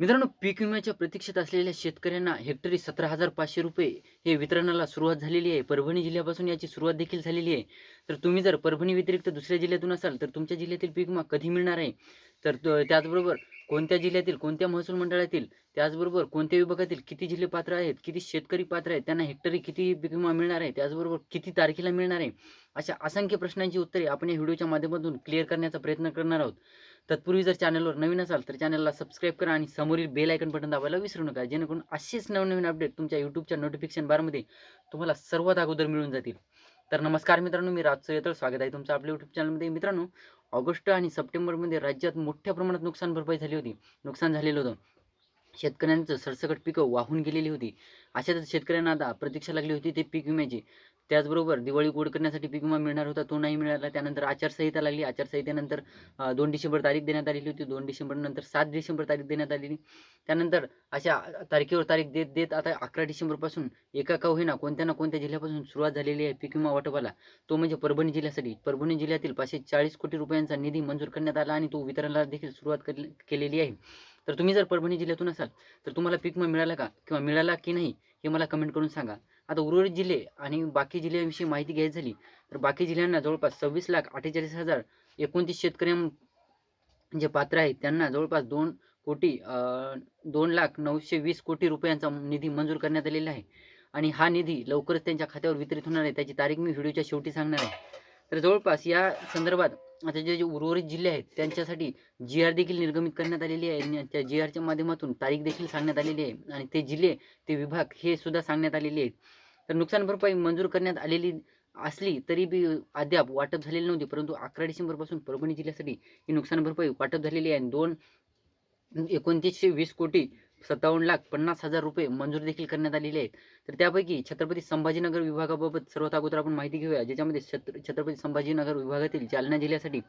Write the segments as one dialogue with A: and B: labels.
A: मित्रांनो पीक विम्याच्या प्रतीक्षेत असलेल्या शेतकऱ्यांना हेक्टरी सतरा हजार पाचशे रुपये हे वितरणाला सुरुवात झालेली आहे. परभणी जिल्ह्यापासून याची सुरुवात देखील झालेली आहे. तर तुम्ही जर परभणी व्यतिरिक्त दुसऱ्या जिल्ह्यातून असाल तर तुमच्या जिल्ह्यातील पीक विमा कधी मिळणार आहे? तर त्याचबरोबर कोणत्या जिल्ह्यातील कोणत्या महसूल मंडळातील त्याचबरोबर कोणत्या विभागातील किती जिल्हे पात्र आहेत किती शेतकरी पात्र आहेत त्यांना हेक्टरी किती पीक विमा मिळणार आहे त्याचबरोबर किती तारखेला मिळणार आहे? अशा असंख्य प्रश्नांची उत्तरे आपण या व्हिडिओच्या माध्यमातून क्लिअर करण्याचा प्रयत्न करणार आहोत. तत्पूर्वी जर चॅनलवर नवीन असाल तर चॅनलला सबस्क्राईब करा आणि समोरील बेल आयकन बटन दाबायला विसरू नका. जेणेकरून असेच नवनवीन अपडेट तुमच्या यूट्यूबच्या नोटिफिकेशन बारमध्ये तुम्हाला सर्वात अगोदर मिळून जातील. तर नमस्कार मित्रांनो मी राज येतळ. स्वागत आहे तुमचं आपल्या यूट्यूब चॅनलमध्ये मित्रांनो ऑगस्ट आणि सप्टेंबरमध्ये राज्यात मोठ्या प्रमाणात नुकसान भरपाई झाली होती. नुकसान झालेलं होतं. शेतकऱ्यांचं सरसकट पिकं वाहून गेलेली होती. अशातच शेतकऱ्यांना आता प्रतीक्षा लागली होती ते पीक विम्याची. त्याचबरोबर दिवाळी गोड करण्यासाठी पीक विमा मिळणार होता तो नाही मिळाला. त्यानंतर आचारसंहिता लागली. आचारसंहितेनंतर दोन डिसेंबर तारीख देण्यात आलेली होती. दोन डिसेंबर नंतर सात डिसेंबर तारीख देण्यात आलेली. त्यानंतर अशा तारखेवर तारीख देत देत आता अकरा डिसेंबरपासून एका का होईना कोणत्या ना कोणत्या जिल्ह्यापासून सुरुवात झालेली आहे पीक विमा वाटपाला तो म्हणजे परभणी जिल्ह्यासाठी. परभणी जिल्ह्यातील पाचशे चाळीस कोटी रुपयांचा निधी मंजूर करण्यात आला आणि तो वितरणाला देखील सुरुवात केलेली आहे. तर तुम्ही जर परभणी जिल्ह्यातून असाल तर तुम्हाला पीक विमा मिळाला का किंवा मिळाला की नाही हे मला कमेंट करून सांगा. आता उर्वरित जिल्हे आणि बाकी जिल्ह्यांविषयी माहिती घ्यायची झाली तर बाकी जिल्ह्यांना जवळपास सव्वीस लाख अठ्ठेचाळीस हजार एकोणतीस शेतकऱ्यां जे पात्र आहेत त्यांना जवळपास दोन कोटी दोन लाख नऊशे वीस कोटी रुपयांचा निधी मंजूर करण्यात आलेला आहे. आणि हा निधी लवकरच त्यांच्या खात्यावर वितरित होणार आहे त्याची तारीख मी व्हिडिओच्या शेवटी सांगणार आहे. तर जवळपास या संदर्भात आता जे जे उर्वरित जिल्हे आहेत त्यांच्यासाठी जी आर देखील निर्गमित करण्यात आलेली आहे. आणि त्या जी आरच्या माध्यमातून तारीख देखील सांगण्यात आलेली आहे. आणि ते जिल्हे ते विभाग हे सुद्धा सांगण्यात आलेले आहेत. तर नुकसान भरपाई मंजूर करण्यात आलेली असली तरी बी अद्याप वाटप झालेली नव्हती. परंतु अकरा डिसेंबरपासून परभणी जिल्ह्यासाठी ही नुकसान भरपाई वाटप झालेली आहे. आणि दोन एकोणतीसशे वीस कोटी सत्तावन्न लाख पन्नास हजार रुपये मंजूर देखील करण्यात आलेले आहेत. तर त्यापैकी छत्रपती संभाजीनगर विभागाबाबत सर्वात अगोदर आपण माहिती घेऊया ज्याच्यामध्ये छत्र छत्रपती संभाजीनगर विभागातील जालना जिल्ह्यासाठी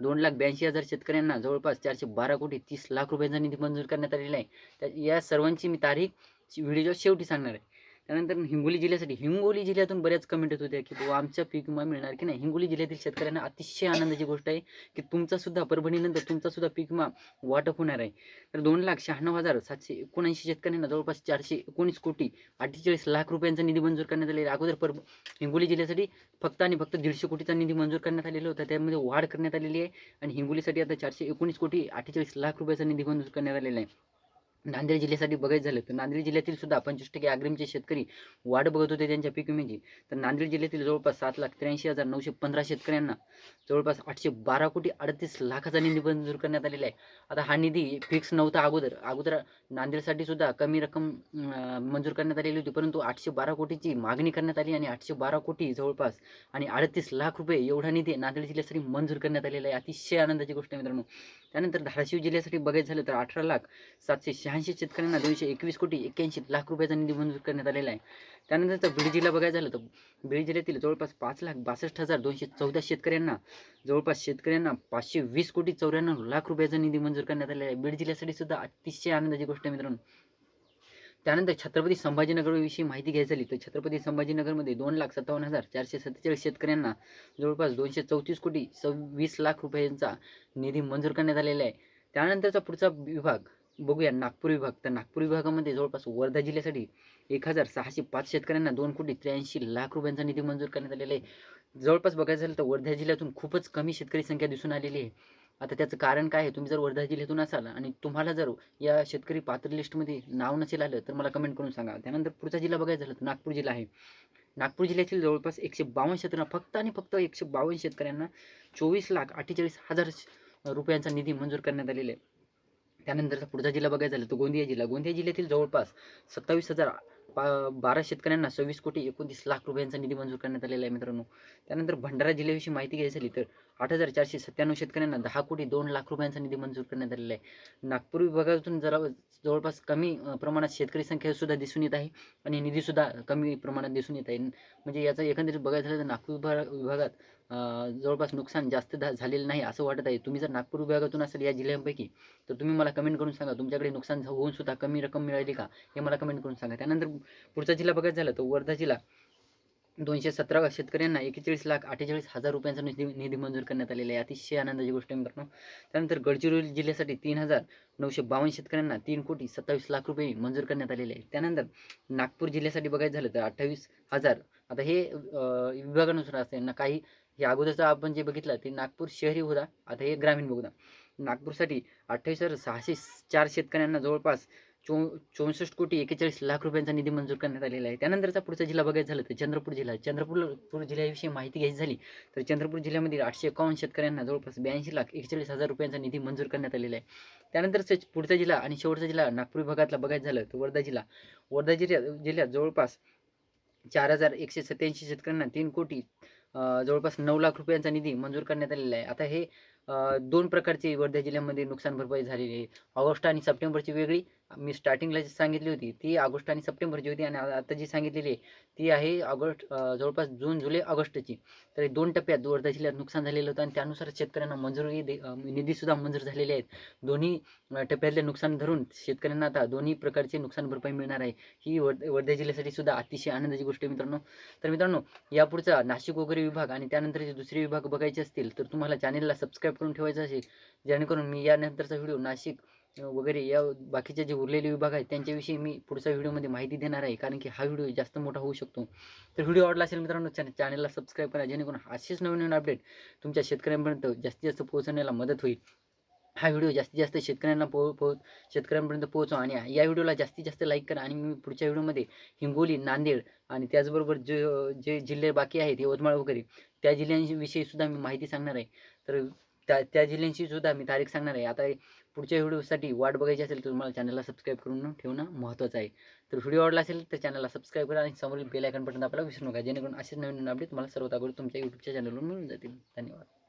A: दोन लाख ब्याऐंशी हजार शेतकऱ्यांना जवळपास चारशे बारा कोटी तीस लाख रुपयांचा निधी मंजूर करण्यात आलेला आहे. त्या या सर्वांची मी तारीख व्हिडिओच्या शेवटी सांगणार आहे. त्यानंतर हिंगोली जिल्ह्यासाठी हिंगोली जिल्ह्यातून बऱ्याच कमेंट येत होत्या की बाबा आमच्या पीक विमा मिळणार की नाही? हिंगोली जिल्ह्यातील शेतकऱ्यांना अतिशय आनंदाची गोष्ट आहे की तुमचा सुद्धा परभणीनंतर तुमचा सुद्धा पीक विमा वाटप होणार आहे. तर दोन लाख शहाण्णव हजार सातशे एकोणऐंशी शेतकऱ्यांना जवळपास चारशे एकोणीस कोटी अठ्ठेचाळीस लाख रुपयांचा निधी मंजूर करण्यात आलेला आहे. अगोदर पर हिंगोली जिल्ह्यासाठी फक्त आणि फक्त दीडशे कोटीचा निधी मंजूर करण्यात आलेला होता. त्यामध्ये वाढ करण्यात आलेली आहे. आणि हिंगोलीसाठी आता चारशे एकोणीस कोटी अठ्ठेचाळीस लाख रुपयाचा निधी मंजूर करण्यात आलेला आहे. नांदेड जिल्ह्यासाठी बघायचं झालं तर नांदेड जिल्ह्यातील सुद्धा पंचवीस टक्के अग्रिमचे शेतकरी वाढ बघत होते त्यांच्या पीक विम्याची. तर नांदेड जिल्ह्यातील जवळपास सात लाख त्र्याऐंशी हजार नऊशे पंधरा शेतकऱ्यांना जवळपास आठशे बारा कोटी अडतीस लाखाचा निधी मंजूर करण्यात आलेला आहे. आता हा निधी फिक्स नव्हता अगोदर. अगोदर नांदेडसाठी सुद्धा कमी रक्कम मंजूर करण्यात आलेली होती. परंतु आठशे बारा कोटीची मागणी करण्यात आली आणि आठशे बारा कोटी जवळपास आणि अडतीस लाख रुपये एवढा निधी नांदेड जिल्ह्यासाठी मंजूर करण्यात आलेला आहे. अतिशय आनंदाची गोष्ट आहे मित्रांनो. त्यानंतर धाराशिव जिल्ह्यासाठी बघायचं झालं तर अठरा लाख सातशे शहाऐंशी शेतकऱ्यांना दोनशे एकवीस कोटी एक्क्याऐंशी लाख रुपयाचा निधी मंजूर करण्यात आलेला आहे. त्यानंतर बीड जिल्हा बघायचं झालं तर बीड जिल्ह्यातील जवळपास पाच लाख बासष्ट हजार दोनशे चौदा शेतकऱ्यांना जवळपास शेतकऱ्यांना पाचशे वीस कोटी चौऱ्याण्णव लाख रुपयाचा निधी मंजूर करण्यात आलेला आहे. बीड जिल्ह्यासाठी सुद्धा अतिशय आनंदाची गोष्ट आहे मित्रांनो. त्यानंतर छत्रपती संभाजीनगरविषयी माहिती घ्यायची झाली तर छत्रपती संभाजीनगरमध्ये दोन लाख सत्तावन्न हजार चारशे सत्तेचाळीस शेतकऱ्यांना जवळपास दोनशे चौतीस कोटी सव्वीस लाख रुपयांचा निधी मंजूर करण्यात आलेला आहे. त्यानंतरचा पुढचा विभाग बघूया नागपूर विभाग. तर नागपूर विभागामध्ये जवळपास वर्धा जिल्ह्यासाठी एक हजार सहाशे पाच शेतकऱ्यांना दोन कोटी त्र्याऐंशी लाख रुपयांचा निधी मंजूर करण्यात आलेला आहे. जवळपास बघायचं झालं तर वर्धा जिल्ह्यातून खूपच कमी शेतकरी संख्या दिसून आलेली आहे. आता त्याचं कारण काय आहे? तुम्ही जर वर्धा जिल्ह्यातून असाल आणि तुम्हाला जर या शेतकरी पात्र लिस्टमध्ये नाव नसेल आलं तर मला कमेंट करून सांगा. त्यानंतर पुढचा जिल्हा बघायचा झालं तर नागपूर जिल्हा आहे. नागपूर जिल्ह्यातील जवळपास एकशे बावन्न शेतकऱ्यांना फक्त आणि फक्त एकशे बावन्न शेतकऱ्यांना चोवीस लाख अठ्ठेचाळीस हजार रुपयांचा निधी मंजूर करण्यात आलेला आहे. त्यानंतरचा पुढचा जिल्हा बघायचा झाला तर गोंदिया जिल्हा. गोंदिया जिल्ह्यातील जवळपास सत्तावीस हजार पा बारा शेतकऱ्यांना सव्वीस कोटी एकोणतीस लाख रुपयांचा निधी मंजूर करण्यात आलेला आहे मित्रांनो. त्यानंतर भंडारा जिल्ह्याविषयी माहिती घ्यायची झाली तर आठ हजार चारशे सत्त्याण्णव शेतकऱ्यांना दहा कोटी दोन लाख रुपयांचा निधी मंजूर करण्यात आलेला आहे. नागपूर विभागातून जरा जवळपास कमी प्रमाणात शेतकरी संख्या सुद्धा दिसून येत आहे आणि निधीसुद्धा कमी प्रमाणात दिसून येत आहे. म्हणजे याचं एकंदरीत बघायचं झालं तर नागपूर विभागात जवळपास नुकसान जास्त झालेलं नाही असं वाटत आहे. तुम्ही जर नागपूर विभागातून असाल या जिल्ह्यांपैकी तर तुम्ही मला कमेंट करून सांगा. तुमच्याकडे नुकसान झा- होऊन सुद्धा कमी रक्कम मिळाली का? हे मला कमेंट करून सांगा. त्यानंतर पुढचा जिल्हा बघायचं झालं तर वर्धा जिल्हा. दोनशे सतरा शेतकऱ्यांना एकेचाळीस लाख अठ्ठेचाळीस हजार रुपयांचा निधी निधी मंजूर करण्यात आलेला आहे. अतिशय आनंदाची गोष्ट आहे मित्रांनो. त्यानंतर गडचिरोली जिल्ह्यासाठी तीन हजार नऊशे बावन्न शेतकऱ्यांना तीन कोटी सत्तावीस लाख रुपये मंजूर करण्यात आलेले आहे. त्यानंतर नागपूर जिल्ह्यासाठी बघायचं झालं तर अठ्ठावीस हजार. आता हे विभागानुसार असते. ना काही हे अगोदरचा आपण जे बघितलं ते नागपूर शहरी होता आता हे ग्रामीण बघूया नागपूरसाठी अठ्ठावीस हजार सहाशे चार शेतकऱ्यांना जवळपास चौ चौसष्ट कोटी एकेचाळीस लाख रुपयांचा निधी मंजूर करण्यात आलेला आहे. त्यानंतरचा पुढचा जिल्हा बघायचं झालं तर चंद्रपूर जिल्हा. चंद्रपूर पूर जिल्ह्याविषयी माहिती घ्यायची झाली तर चंद्रपूर जिल्ह्यामध्ये आठशे एकावन्न शेतकऱ्यांना जवळपास ब्याऐंशी लाख एकचाळीस हजार रुपयांचा निधी मंजूर करण्यात आलेला आहे. त्यानंतरचा पुढचा जिल्हा आणि शेवटचा जिल्हा नागपूर विभागातला बघायचं झालं तर वर्धा जिल्हा. वर्धा जिल्ह्यात जिल्ह्यात जवळपास चार हजार एकशे सत्याऐंशी शेतकऱ्यांना तीन कोटी जवळपास नऊ लाख रुपयांचा निधी मंजूर करण्यात आलेला आहे. आता हे दोन प्रकारची वर्धा जिल्ह्यामध्ये नुकसान भरपाई झालेली आहे. ऑगस्ट आणि सप्टेंबरची वेगळी मी स्टार्टिंगला जी सांगितली होती ती ऑगस्ट आणि सप्टेंबरची होती आणि आता जी सांगितलेली आहे ती आहे ऑगस्ट जवळपास जून जुलै ऑगस्टची. तर दोन टप्प्यात वर्धा जिल्ह्यात नुकसान झालेलं होतं आणि त्यानुसार शेतकऱ्यांना मंजुरी निधीसुद्धा मंजूर झालेले आहेत. दोन्ही टप्प्यातले नुकसान धरून शेतकऱ्यांना आता दोन्ही प्रकारचे नुकसान भरपाई मिळणार आहे. ही वर्ध वर्धा जिल्ह्यासाठी सुद्धा अतिशय आनंदाची गोष्ट आहे मित्रांनो. तर मित्रांनो यापुढचा नाशिक वगैरे विभाग आणि त्यानंतरचे दुसरे विभाग बघायचे असतील तर तुम्हाला चॅनेलला सबस्क्राईब करून ठेवायचं असेल जेणेकरून मी यानंतरचा व्हिडिओ नाशिक वगैरे या बाकीचे जे उरलेले विभाग आहेत त्यांच्याविषयी मी पुढच्या व्हिडिओमध्ये माहिती देणार आहे. कारण की हा व्हिडिओ जास्त मोठा होऊ शकतो. तर व्हिडिओ आवडला असेल मित्रांनो चॅनल चॅनलला सबस्क्राईब करा जेणेकरून असेच नवीन नवीन अपडेट तुमच्या शेतकऱ्यांपर्यंत जास्तीत जास्त पोहोचण्याला मदत होईल. हा व्हिडिओ जास्तीत जास्त शेतकऱ्यांना पो पो शेतकऱ्यांपर्यंत पोहोचवा आणि या व्हिडिओला जास्तीत जास्त लाईक करा आणि मी पुढच्या व्हिडिओमध्ये हिंगोली नांदेड आणि त्याचबरोबर जे जे जिल्हे बाकी आहेत यवतमाळ वगैरे त्या जिल्ह्यांविषयी सुद्धा मी माहिती सांगणार आहे. तर त्या त्या जिल्ह्यांची सुद्धा मी तारीख सांगणार आहे. आता पुढच्या व्हिडिओसाठी वाट बघायची असेल तर तुम्हाला चॅनलला सबस्क्राईब करून ठेवणं महत्त्वाचं आहे. तर व्हिडिओ आवडला असेल तर चॅनलला सबस्क्राईब करा आणि समोरील बेल आयकन बटन आपल्याला विसरू नका. जेणेकरून असेच नवीन नवीन अपडेट तुम्हाला सर्वात अगोदर तुमच्या यूट्यूबच्या चॅनलवर मिळून जातील. धन्यवाद.